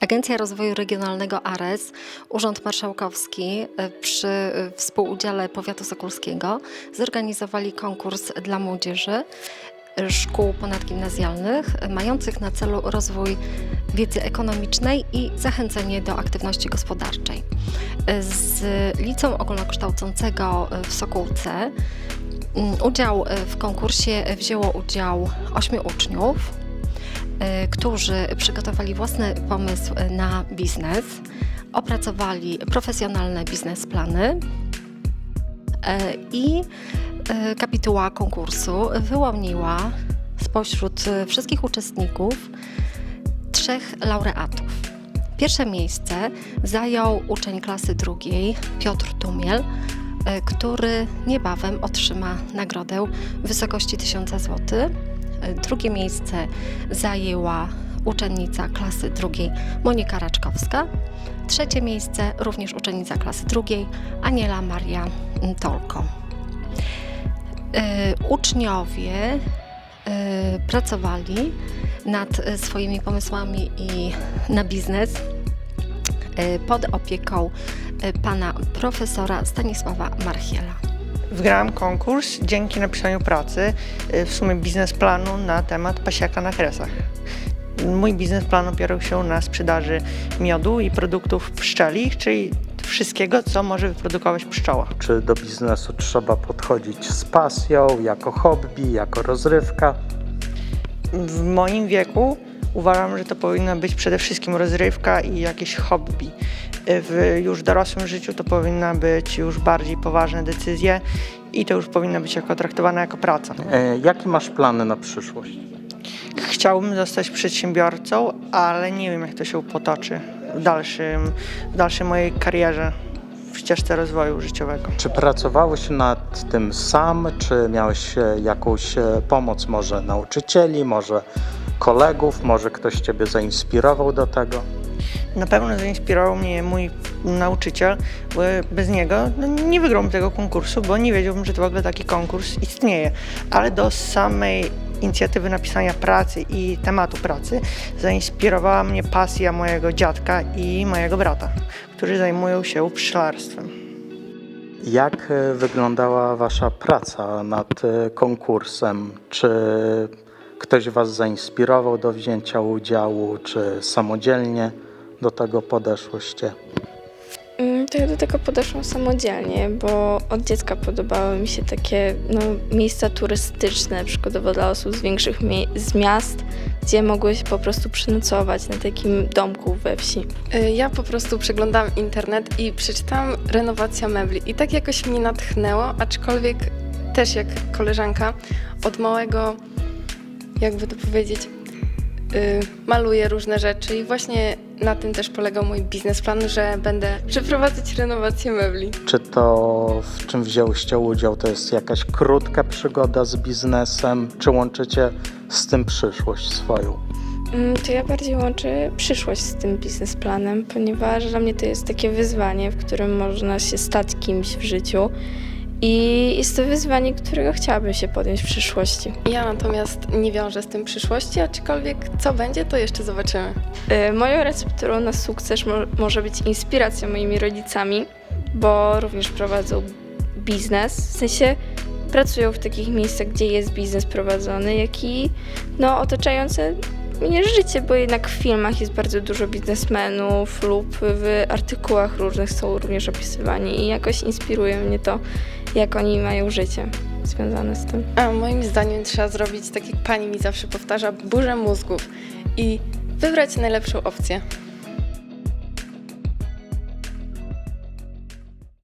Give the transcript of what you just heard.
Agencja Rozwoju Regionalnego ARES, Urząd Marszałkowski e, przy e, współudziale Powiatu Sokolskiego zorganizowali konkurs dla młodzieży e, szkół ponadgimnazjalnych mających na celu rozwój wiedzy ekonomicznej i zachęcenie do aktywności gospodarczej. Z liceum ogólnokształcącego w Sokółce udział w konkursie wzięło udział ośmiu uczniów którzy przygotowali własny pomysł na biznes, opracowali profesjonalne biznesplany e, i e, kapituła konkursu wyłoniła spośród wszystkich uczestników trzech laureatów. Pierwsze miejsce zajął uczeń klasy drugiej Piotr Tumiel, który niebawem otrzyma nagrodę w wysokości 1000 zł. E, Drugie miejsce zajęła uczennica klasy drugiej Monika Raczkowska. Trzecie miejsce również uczennica klasy drugiej Aniela Maria Tolko. E, Uczniowie e, pracowali nad swoimi pomysłami i na biznes pod opieką pana profesora Stanisława Marchiela. Wygrałam konkurs dzięki napisaniu pracy, y, w sumie biznesplanu na temat pasiaka na kresach. Mój biznesplan opierał się na sprzedaży miodu i produktów pszczelich, czyli wszystkiego, co może wyprodukować pszczoła. Czy do biznesu trzeba podchodzić z pasją, jako hobby, jako rozrywka? W moim wieku uważam, że to powinna być przede wszystkim rozrywka i jakieś hobby. W już dorosłym życiu to powinna być już bardziej poważne decyzje i to już powinno być jako traktowane jako praca. E, jakie masz plany na przyszłość? Chciałbym zostać przedsiębiorcą, ale nie wiem, jak to się potoczy w dalszym, w dalszej mojej karierze, w ścieżce rozwoju życiowego. Czy pracowałeś nad tym sam, czy miałeś e, jakąś e, pomoc może nauczycieli, może kolegów, może ktoś Ciebie zainspirował do tego? Na pewno zainspirował mnie mój nauczyciel, bo bez niego no, nie wygrałbym tego konkursu, bo nie wiedziałbym, że to w ogóle taki konkurs istnieje. Ale do samej inicjatywy napisania pracy i tematu pracy zainspirowała mnie pasja mojego dziadka i mojego brata, którzy zajmują się pszczelarstwem. Jak e, wyglądała Wasza praca nad e, konkursem? Czy ktoś Was zainspirował do wzięcia udziału, czy samodzielnie do tego podeszłyście? Mm, To ja do tego podeszłam samodzielnie, bo od dziecka podobały mi się takie no, miejsca turystyczne, przykładowo dla osób z większych mie- z miast, gdzie mogły się po prostu przenocować na takim domku we wsi. Y, Ja po prostu przeglądałam internet i przeczytałam renowacja mebli i tak jakoś mnie natchnęło, aczkolwiek też jak koleżanka od małego, jakby to powiedzieć, maluję różne rzeczy i właśnie na tym też polegał mój biznesplan, że będę przeprowadzać renowację mebli. Czy to, w czym wzięłyście udział, to jest jakaś krótka przygoda z biznesem, czy łączycie z tym przyszłość swoją? Mm, To ja bardziej łączę przyszłość z tym biznesplanem, ponieważ dla mnie to jest takie wyzwanie, w którym można się stać kimś w życiu. I jest to wyzwanie, którego chciałabym się podjąć w przyszłości. Ja natomiast nie wiążę z tym przyszłości, aczkolwiek co będzie, to jeszcze zobaczymy. Y, Moją recepturą na sukces mo- może być inspiracja moimi rodzicami, bo również prowadzą biznes, w sensie pracują w takich miejscach, gdzie jest biznes prowadzony, jak i no, otaczające mnie życie, bo jednak w filmach jest bardzo dużo biznesmenów lub w artykułach różnych są również opisywani i jakoś inspiruje mnie to, jak oni mają życie związane z tym. A moim zdaniem trzeba zrobić, tak jak pani mi zawsze powtarza, burzę mózgów i wybrać najlepszą opcję.